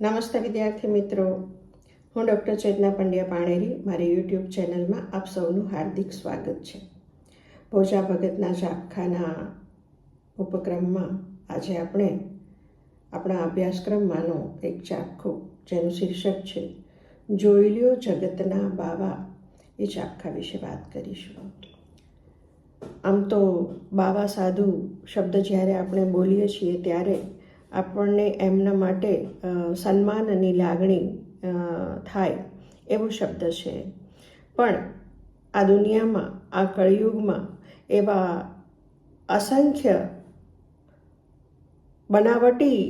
નમસ્તે વિદ્યાર્થી મિત્રો. હું ડૉક્ટર ચેતના પંડ્યા પાણેરી. મારી યુટ્યુબ ચેનલમાં આપ સૌનું હાર્દિક સ્વાગત છે. ભોજા ભગતના ઝાપખાના ઉપક્રમમાં આજે આપણે આપણા અભ્યાસક્રમમાંનો એક ઝાપખું, જેનું શીર્ષક છે, જોઈ લ્યો જગતના બાવા એ ઝાપખા વિશે વાત કરીશું. આમ તો બાવા સાધુ શબ્દ જ્યારે આપણે બોલીએ છીએ ત્યારે આપણને એમના માટે સન્માનની લાગણી થાય એવો શબ્દ છે. પણ આ દુનિયામાં, આ કળિયુગમાં એવા અસંખ્ય બનાવટી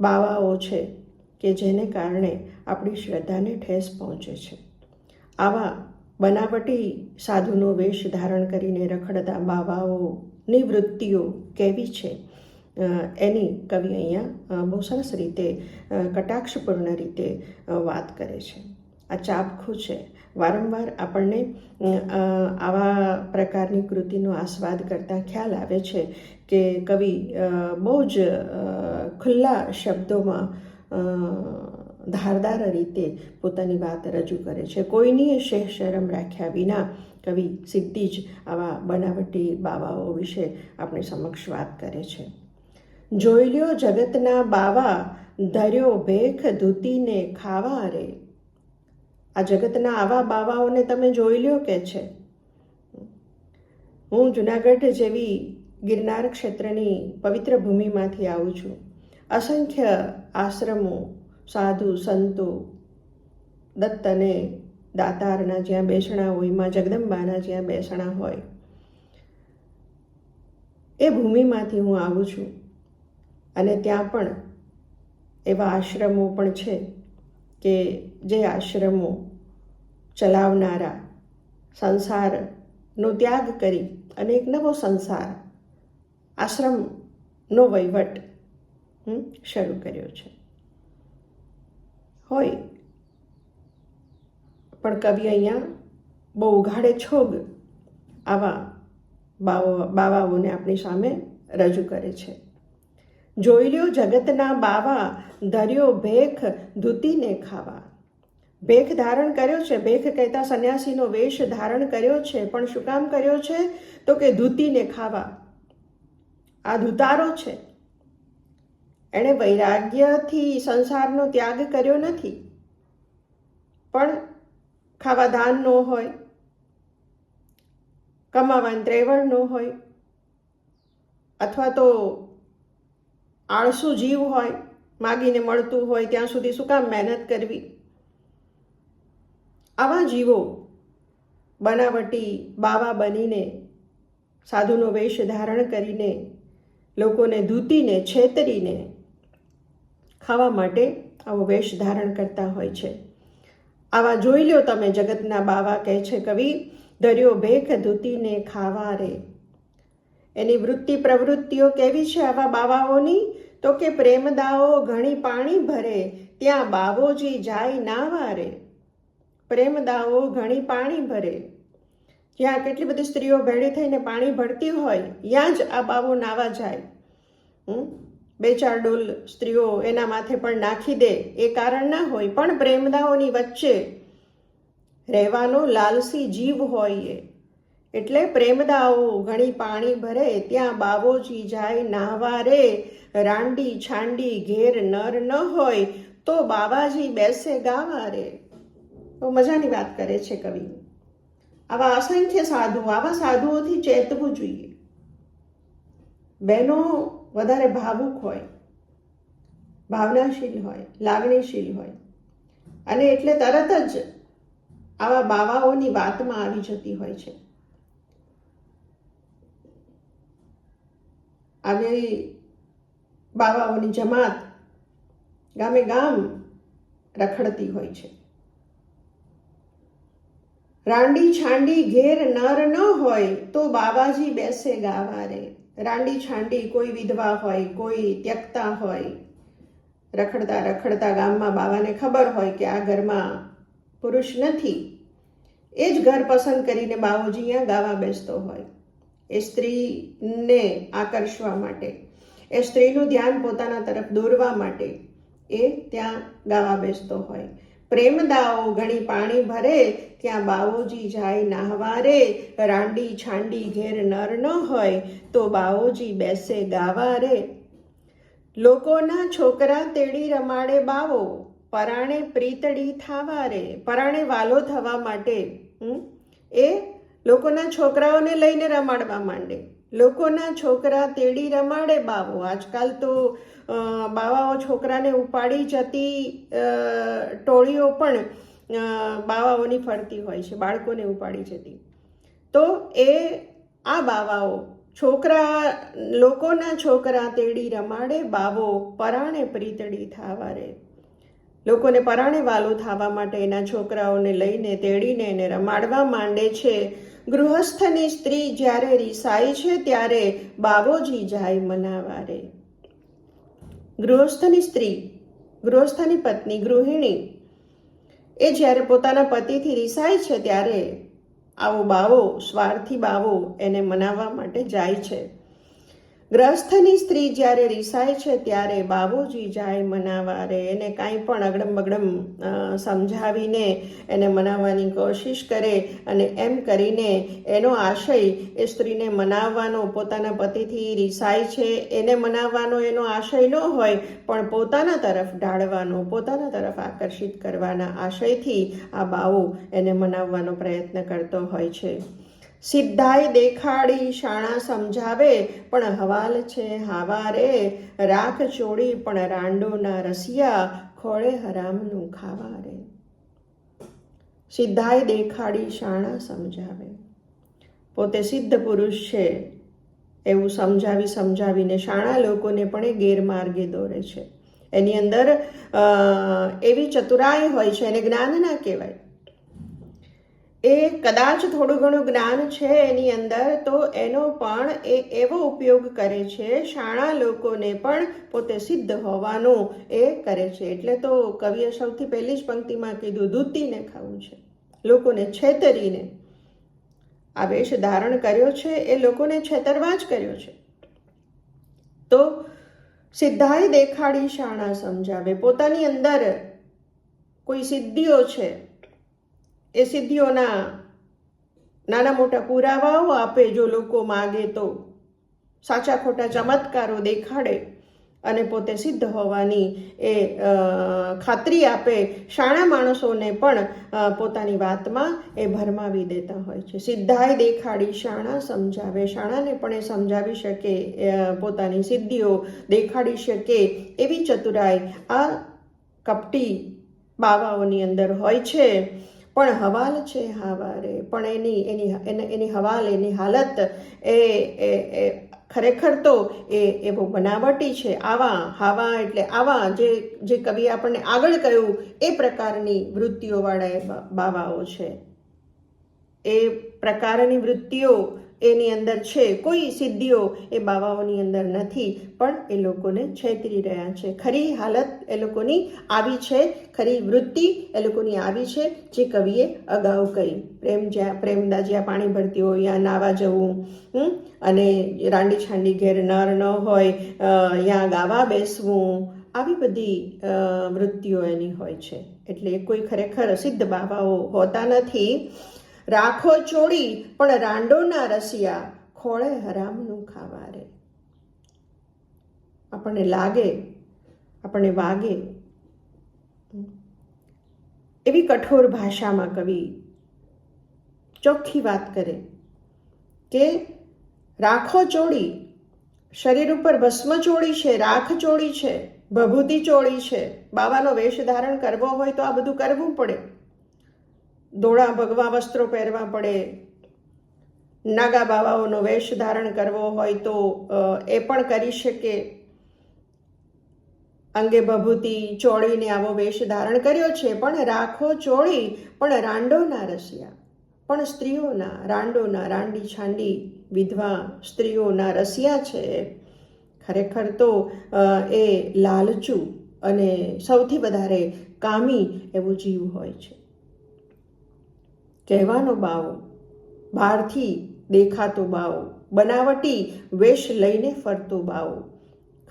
બાવાઓ છે કે જેને કારણે આપણી શ્રદ્ધાને ઠેસ પહોંચે છે. આવા બનાવટી સાધુનો વેશ ધારણ કરીને રખડતા બાવાઓની વૃત્તિઓ કેવી છે? એની કવિ અહીંયા બહુ સરસ રીતે કટાક્ષપૂર્ણ રીતે વાત કરે છે. આ ચાપખું છે. વારંવાર આપણને આવા પ્રકારની કૃતિનો આસ્વાદ કરતાં ખ્યાલ આવે છે કે કવિ બહુ જ ખુલ્લા શબ્દોમાં ધારદાર રીતે પોતાની વાત રજૂ કરે છે. કોઈની શેહ શરમ રાખ્યા વિના કવિ સીધી જ આવા બનાવટી બાવાઓ વિશે આપણી સમક્ષ વાત કરે છે. જોઈ લ્યો જગતના બાવા, ધર્યો ભેખ ધૂતીને ખાવા રે. આ જગતના આવા બાવાઓને તમે જોઈ લ્યો કે છે. હું જુનાગઢ જેવી ગિરનાર ક્ષેત્રની પવિત્ર ભૂમિમાંથી આવું છું. અસંખ્ય આશ્રમો, સાધુ, સંતો, દત્ત અને દાતારના જ્યાં બેસણા હોય, માં જગદંબાના જ્યાં બેસણા હોય, એ ભૂમિમાંથી હું આવું છું. અને ત્યાં પણ એવા આશ્રમો પણ છે કે જે આશ્રમો ચલાવનારા સંસારનો ત્યાગ કરી અને એક નવો સંસાર, આશ્રમનો વહીવટ શરૂ કર્યો છે. હોય. પણ કવિ અહીંયા બહુ ઉઘાડે છોગ આવા બાવો, બાવાઓને આપણી સામે રજૂ કરે છે. જોઈ લ્યો જગતના બાવા, ધર્યો ભેખ ધૂતીને ખાવા. ભેખ ધારણ કર્યો છે, ભેખ કહેતા સંન્યાસીનો વેશ ધારણ કર્યો છે, પણ શું કામ કર્યો છે? તો કે ધૂતીને ખાવા. આ ધૂતારો છે. એણે વૈરાગ્યથી સંસારનો ત્યાગ કર્યો નથી. પણ ખાવા દાન ન હોય, કમાવાની ત્રેવણ ન હોય, અથવા તો આળસુ જીવ હોય, માગીને મળતું હોય, ત્યાં સુધી શું કામ મહેનત કરવી? આવા જીવો બનાવટી બાવા બનીને, સાધુનો વેશ ધારણ કરીને, લોકોને ધૂતીને, છેતરીને ખાવા માટે આવો વેશ ધારણ કરતા હોય છે. આવા જોઈ લ્યો તમે જગતના બાવા, કહે છે કવિ, દરિયો ભેખ ધૂતીને ખાવા રે. એની વૃત્તિ પ્રવૃત્તિઓ કેવી છે આવા બાવાઓની? તો કે પ્રેમદાઓ ઘણી પાણી ભરે, ત્યાં બાવોજી જાય ના વારે. પ્રેમદાઓ ઘણી પાણી ભરે. જ્યાં કેટલી બધી સ્ત્રીઓ ભેળી થઈને પાણી ભરતી હોય ત્યાં જ આ બાવો નાવા જાય? બે ચાર ડોલ સ્ત્રીઓ એના માથે પણ નાખી દે, એ કારણ ના હોય. પણ પ્રેમદાઓની વચ્ચે રહેવાનો લાલસી જીવ હોય એ. એટલે પ્રેમદાઓ ઘણી પાણી ભરે, ત્યાં બાવોજી જાય, નાહવા રે, રાંડી છાંડી ઘેર નર ન હોય, તો બાબાજી બેસે ગાવા રે. તો મજાની વાત કરે છે કવિ. આવા અસંખ્ય સાધુ, આવા સાધુઓથી ચેતવું જોઈએ. બહેનો વધારે ભાવુક હોય, ભાવનાશીલ હોય, લાગણીશીલ હોય. અને એટલે તરત જ આવા બાવાઓની વાતમાં આવી જતી હોય છે. આવી બાવાઓની જમાત ગામે ગામ રખડતી હોય છે. રાંડી છાંડી ઘેર નર ન હોય તો બાવાજી બેસે ગાવારે. રાંડી છાંડી કોઈ વિધવા હોય, કોઈ ત્યક્તા હોય. રખડતા રખડતા ગામમાં બાવાને ખબર હોય કે આ ઘરમાં પુરુષ નથી. એ જ ઘર પસંદ કરીને બાવોજી અહીંયા ગાવા બેસતો હોય. એ સ્ત્રીને આકર્ષવા માટે, એ સ્ત્રીનું ધ્યાન પોતાના તરફ દોરવા માટે એ ત્યાં ગાવા બેસતો હોય. પ્રેમદાઓ ઘણી પાણી ભરે, ત્યાં બાવોજી જાય નાહવા રે રાંડી છાંડી ઘેર નર ન હોય, તો બાવોજી બેસે ગાવા રે લોકોના છોકરા તેડી રમાડે બાવો, પરાણે પ્રીતડી થાવા રે પરાણે વાલો થવા માટે એ લોકોના છોકરાઓને લઈને રમાડવા માંડે. લોકોના છોકરા તેડી રમાડે બાવો. આજકાલ તો બાવાઓ છોકરાને ઉપાડી જતી ટોળીઓ પણ બાવાઓની ફરતી હોય છે, બાળકોને ઉપાડી જતી. તો એ, આ બાવાઓ, છોકરા, લોકોના છોકરા તેડી રમાડે, બાવો પરાણે પ્રીતડી થાવા રે. લોકોને પરાણે વાલો થવા માટે એના છોકરાઓને લઈને તેડીને એને રમાડવા માંડે છે. ગૃહસ્થની સ્ત્રી જ્યારે રિસાય છે ત્યારે બાવોજી જાય મનાવા રે ગૃહસ્થની સ્ત્રી, ગૃહસ્થની પત્ની, ગૃહિણી, એ જ્યારે પોતાના પતિથી રિસાય છે ત્યારે આવો બાવો, સ્વાર્થી બાવો એને મનાવવા માટે જાય છે. ગ્રસ્થની સ્ત્રી જ્યારે રિસાય છે, ત્યારે બાબુજી જાય મનાવા રે એને કાંઈ પણ અગડમ બગડમ સમજાવીને એને મનાવવાની કોશિશ કરે અને એમ કરીને એનો આશય એ સ્ત્રીને મનાવવાનો, પોતાના પતિથી રિસાય છે. એને મનાવવાનો એનો આશય ન હોય, પણ પોતાના તરફ ઢાળવાનો, પોતાના તરફ આકર્ષિત કરવાના આશયથી આ બાવો એને મનાવવાનો પ્રયત્ન કરતો હોય છે. સિદ્ધાય દેખાડી, શાણા સમજાવે, પણ હવાલ છે હાવા રે રાખ ચોડી, પણ રાંડોના રસિયા ખોળે હરામનું ખાવા રે સિદ્ધાય દેખાડી, શાણા સમજાવે. પોતે સિદ્ધ પુરુષ છે. એવું સમજાવી સમજાવીને શાણા લોકોને પણ એ ગેરમાર્ગે દોરે છે. એની અંદર એવી ચતુરાઈ હોય છે, એને જ્ઞાન ના કહેવાય. એ કદાચ થોડું ઘણું જ્ઞાન છે એની અંદર, તો એનો પણ એ એવો ઉપયોગ કરે છે શાણા લોકોને પણ પોતે સિદ્ધ હોવાનું એ કરે છે. એટલે તો કવિએ સૌથી પહેલી જ પંક્તિમાં કીધું, દૂતીને ખાવું છે. લોકોને છેતરીને આ વેશ ધારણ કર્યો છે, એ લોકોને છેતરવા જ કર્યો છે. તો સિદ્ધાય દેખાડી શાણા સમજાવે. પોતાની અંદર કોઈ સિદ્ધિઓ છે એ સિદ્ધિઓના નાના મોટા પુરાવાઓ આપે જો લોકો માગે તો સાચા ખોટા ચમત્કારો દેખાડે અને પોતે સિદ્ધ હોવાની એ ખાતરી આપે. શાણા માણસોને પણ પોતાની વાતમાં એ ભરમાવી દેતા હોય છે. સિદ્ધાય દેખાડી શાણા સમજાવે. શાણાને પણ એ સમજાવી શકે પોતાની સિદ્ધિઓ દેખાડી શકે એવી ચતુરાઈ આ કપટી બાવાઓની અંદર હોય છે. પણ હવાલ છે હાવારે પણ એની એની એની હવાલ, એની હાલત એ ખરેખર તો એ એવો બનાવટી છે. આવા, હાવા એટલે આવા જે જે કવિ આપણને આગળ કહ્યું, એ પ્રકારની વૃત્તિઓવાળા એ બાવાઓ છે. એ પ્રકારની વૃત્તિઓ એની અંદર છે. કોઈ સિદ્ધિઓ એ બાવાઓની અંદર નથી, પણ એ લોકોને છેતરી રહ્યા છે. ખરી હાલત એ લોકોની આવી છે, ખરી વૃત્તિ એ લોકોની આવી છે જે કવિએ અગાઉ કહી પ્રેમ જ્યાં પ્રેમદા જ્યાં પાણી ભરતી હોય ત્યાં નાવા જવું અને રાંડી છાંડી ઘેર નર ન હોય યા ગાવા બેસવું, આવી બધી વૃત્તિઓ એની હોય છે. એટલે કોઈ ખરેખર સિદ્ધ બાબાઓ હોતા નથી. રાખો ચોળી, પણ રાંડોના રસિયા, ખોળે હરામનું ખાવા રે આપણને લાગે, આપણને વાગે. એવી કઠોર ભાષામાં કવિ ચોખ્ખી વાત કરે કે રાખો ચોળી, શરીર ઉપર ભસ્મ ચોળી છે, રાખ ચોળી છે, ભભૂતિ ચોળી છે, બાવાનો વેશ ધારણ કરવો હોય તો આ બધું કરવું પડે. ધોળા ભગવા વસ્ત્રો પહેરવા પડે, નાગા બાવાઓનો વેશ ધારણ કરવો હોય તો એ પણ કરી શકે. અંગે ભભૂતિ ચોળીને આવો વેશ ધારણ કર્યો છે, પણ રાખો ચોળી, પણ રાંડોના રસિયા. પણ સ્ત્રીઓના રાંડોના રાંડી છાંડી વિધવા સ્ત્રીઓના રસિયા છે. ખરેખર તો એ લાલચું અને સૌથી વધારે કામી એવું જીવ હોય છે. કહેવાનો બાવો. બહારથી દેખાતો બાવો. બનાવટી વેશ લઈને ફરતો બાવો.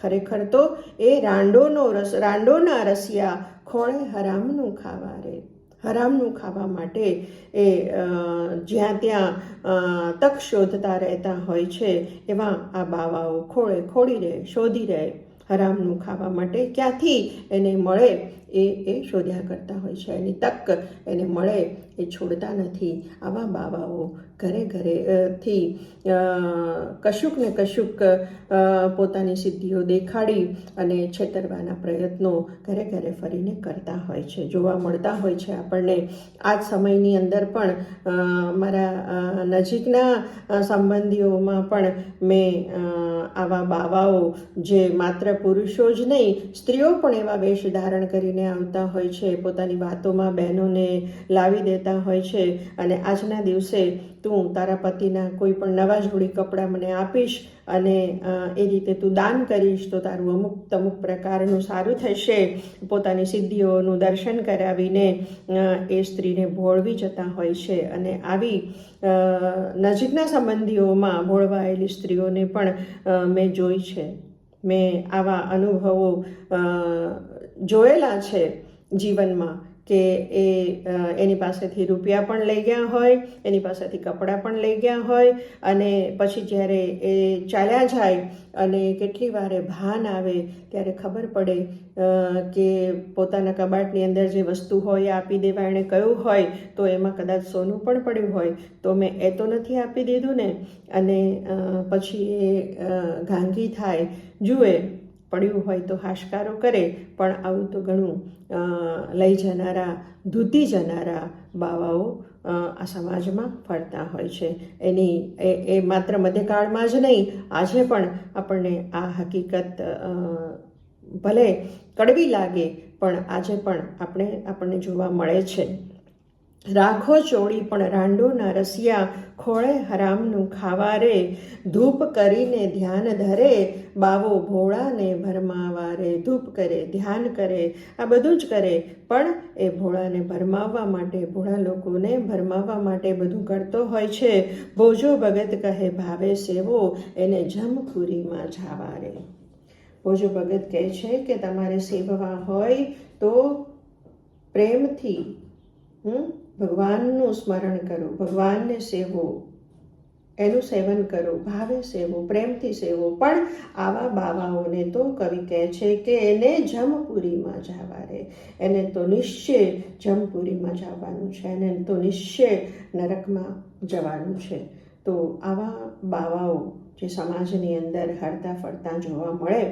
ખરેખર તો એ રાંડોનો રસ, રાંડોના રસિયા ખોળે હરામનું ખાવા રે. હરામનું ખાવા માટે એ જ્યાં ત્યાં તક શોધતા રહેતા હોય છે, એવા આ બાવાઓ ખોળે ખોડી રહે શોધી રહે. હરામનું ખાવા માટે ક્યાંથી એને મળે એ એ શોધ્યા કરતા હોય છે. એની તક એને મળે એ છોડતા નથી. આવા બાવાઓ ઘરે ઘરે અ, થી કશુંક ને કશુંક પોતાની સિદ્ધિઓ દેખાડી અને છેતરવાના પ્રયત્નો ઘરે ઘરે ફરીને કરતા હોય છે જોવા મળતા હોય છે આપણને. આ જ સમયની અંદર પણ મારા નજીકના સંબંધીઓમાં પણ મેં આવા બાવાઓ જે માત્ર પુરુષો જ નહીં સ્ત્રીઓ પણ એવા વેશ ધારણ કરીને આવતા હોય છે પોતાની વાતોમાં બહેનોને લાવી દેતા હોય છે. અને આજના દિવસે તું તારા પતિના કોઈ પણ નવા જોડી કપડાં મને આપીશ અને એ રીતે તું દાન કરીશ તો તારું અમુક અમુક પ્રકારનું સારું થશે. પોતાની સિદ્ધિઓનું દર્શન કરાવીને એ સ્ત્રીને ભોળવી જતા હોય છે અને આવી નજીકના સંબંધીઓમાં ભોળવાયેલી સ્ત્રીઓને પણ મેં જોઈ છે. મેં આવા અનુભવો જોયેલા છે જીવનમાં. કે એ એની પાસેથી રૂપિયા પણ લઈ ગયા હોય, એની પાસેથી કપડાં પણ લઈ ગયા હોય અને પછી જ્યારે એ ચાલ્યા જાય અને કેટલી વારે ભાન આવે ત્યારે ખબર પડે કે પોતાના કબાટની અંદર જે વસ્તુ હોય આપી દેવા એણે કહ્યું હોય, તો એમાં કદાચ સોનું પણ પડ્યું હોય. તો મેં એ તો નથી આપી દીધું ને. અને પછી એ ગાંધી થાય, જુએ પડ્યું હોય તો હાશકારો કરે, પણ આવું તો ઘણું લઈ જનારા, ધૂતી જનારા બાવાઓ આ સમાજમાં ફરતા હોય છે. એની, એ એ માત્ર મધ્યકાળમાં જ નહીં, આજે પણ આપણને આ હકીકત ભલે કડવી લાગે, પણ આજે પણ આપણે, આપણને જોવા મળે છે. રાખો ચોળી પણ રાંડોના રસિયા, ખોળે હરામનું ખાવા રે ધૂપ કરીને ધ્યાન ધરે, બાવો ભોળાને ભરમાવા રે ધૂપ કરે, ધ્યાન કરે, આ બધું જ કરે, પણ એ ભોળાને ભરમાવવા માટે, ભોળા લોકોને ભરમાવવા માટે બધું કરતો હોય છે. ભોજો ભગત કહે, ભાવે સેવો, એને જમપુરીમાં જાવા રે ભોજો ભગત કહે છે કે તમારે સેવવા હોય તો પ્રેમથી હમ? ભગવાનનું સ્મરણ કરો, ભગવાનને સેવો, એનું સેવન કરો, ભાવે સેવો, પ્રેમથી સેવો. પણ આવા બાવાઓને તો કવિ કહે છે કે એને જમપુરીમાં જવા રે એને તો નિશ્ચય જમપુરીમાં જવાનું છે, એને તો નિશ્ચય નરકમાં જવાનું છે. તો આવા બાવાઓ જે સમાજની અંદર હરતા ફરતા જોવા મળે,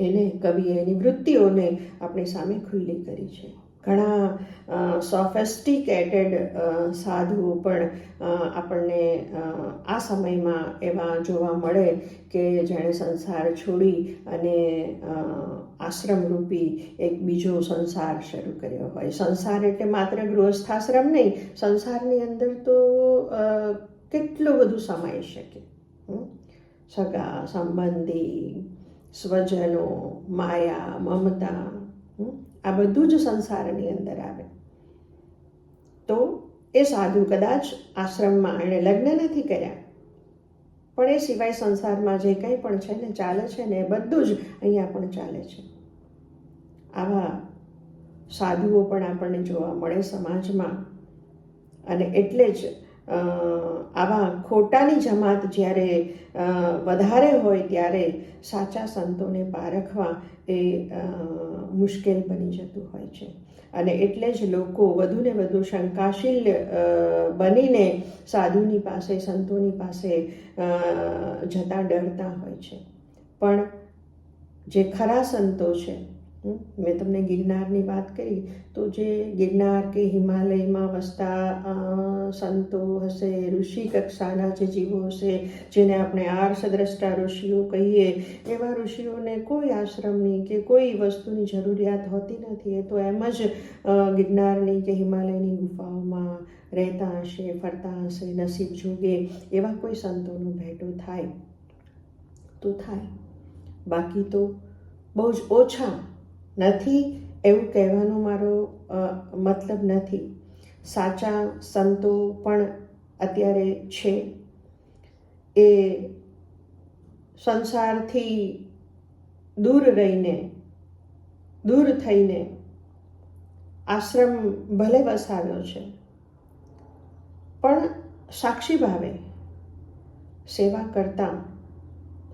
એને કવિએ એની વૃત્તિઓને આપણી સામે ખુલ્લી કરી છે. ઘણા સોફેસ્ટિકેટેડ સાધુઓ પણ આપણને આ સમયમાં એવા જોવા મળે કે જેણે સંસાર છોડી અને આશ્રમરૂપી એક બીજો સંસાર શરૂ કર્યો હોય સંસાર એટલે માત્ર ગૃહસ્થાશ્રમ નહીં, સંસારની અંદર તો કેટલું બધું સમાઈ શકે? સગા, સંબંધી, સ્વજનો, માયા, મમતા? આ બધું જ સંસારની અંદર આવે. તો એ સાધુ કદાચ આશ્રમમાં એણે લગ્ન નથી કર્યા. પણ એ સિવાય સંસારમાં જે કંઈ પણ છે ને ચાલે છે ને એ બધું જ અહીંયા પણ ચાલે છે. આવા સાધુઓ પણ આપણને જોવા મળે સમાજમાં. અને એટલે જ આવા ખોટાની જમાત જ્યારે વધારે હોય ત્યારે સાચા સંતોને પારખવા એ મુશ્કેલ બની જતું હોય છે. અને એટલે જ લોકો વધુને વધુ શંકાશીલ બનીને સાધુની પાસે, સંતોની પાસે જતા ડરતા હોય છે. પણ જે ખરા સંતો છે મેં તમને ગિરનારની વાત કરી, તો જે ગિરનાર કે હિમાલયમાં વસતા સંતો હશે, ઋષિ કક્ષાના જે જીવો હશે, જેને આપણે આર્ષદ્રષ્ટા ઋષિઓ કહીએ, એવા ઋષિઓને કોઈ આશ્રમની કે કોઈ વસ્તુની જરૂરિયાત હોતી નથી. એ તો એમ જ ગિરનારની કે હિમાલયની ગુફાઓમાં રહેતા હશે, ફરતા હશે, નસીબ જોગે એવા કોઈ સંતોનો ભેટો થાય તો થાય. બાકી તો બહુ જ ઓછા નથી, એવું કહેવાનો મારો મતલબ નથી. સાચા સંતો પણ અત્યારે છે. એ સંસારથી દૂર રહીને, દૂર થઈને આશ્રમ ભલે વસાવ્યો છે, પણ સાક્ષી ભાવે સેવા કરતા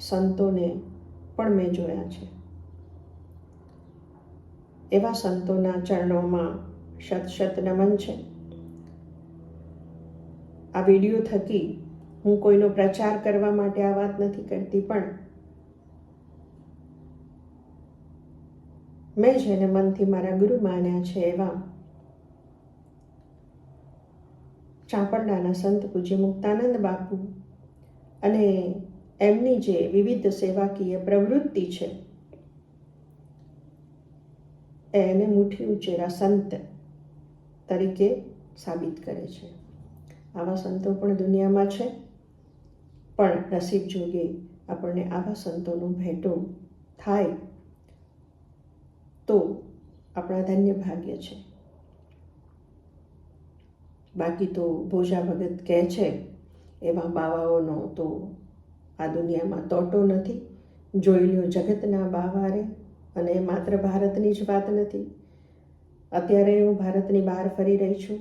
સંતોને પણ મેં જોયા છે. એવા સંતોના ચરણોમાં શત શત નમન છે. આ વીડિયો થકી હું કોઈનો પ્રચાર કરવા માટે આ વાત નથી કરતી, પણ મેં જેને મનથી મારા ગુરુ માન્યા છે એવા ચાંપરડાના સંત પૂજ્ય મુક્તાનંદ બાપુ અને એમની જે વિવિધ સેવાકીય પ્રવૃત્તિ છે એને મુઠ્ઠી ઉચેરા સંત તરીકે સાબિત કરે છે. આવા સંતો પણ દુનિયામાં છે. પણ નસીબ જોગે આપણને આવા સંતોનું ભેટો થાય તો આપણા ધન્ય ભાગ્ય છે. બાકી તો ભોજા ભગત કહે છે, એવા બાવાઓનો તો આ દુનિયામાં તોટો નથી. જોઈ લ્યો જગતના બાવારે અને માત્ર ભારતની જ વાત નથી. અત્યારે હું ભારતની બહાર ફરી રહી છું.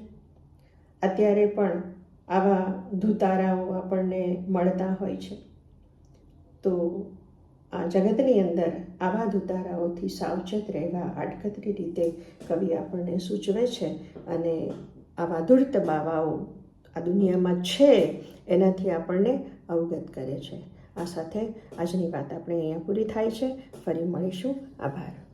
અત્યારે પણ આવા ધુતારાઓ આપણને મળતા હોય છે. તો આ જગતની અંદર આવા ધુતારાઓથી સાવચેત રહેવા, આડકતરી રીતે કવિ આપણને સૂચવે છે અને આવા ધૂર્ત બાવાઓ આ દુનિયામાં છે, એનાથી આપણને અવગત કરે છે. આ સાથે આજની વાત આપણે અહીંયા પૂરી થાય છે. ફરી મળીશું. આભાર.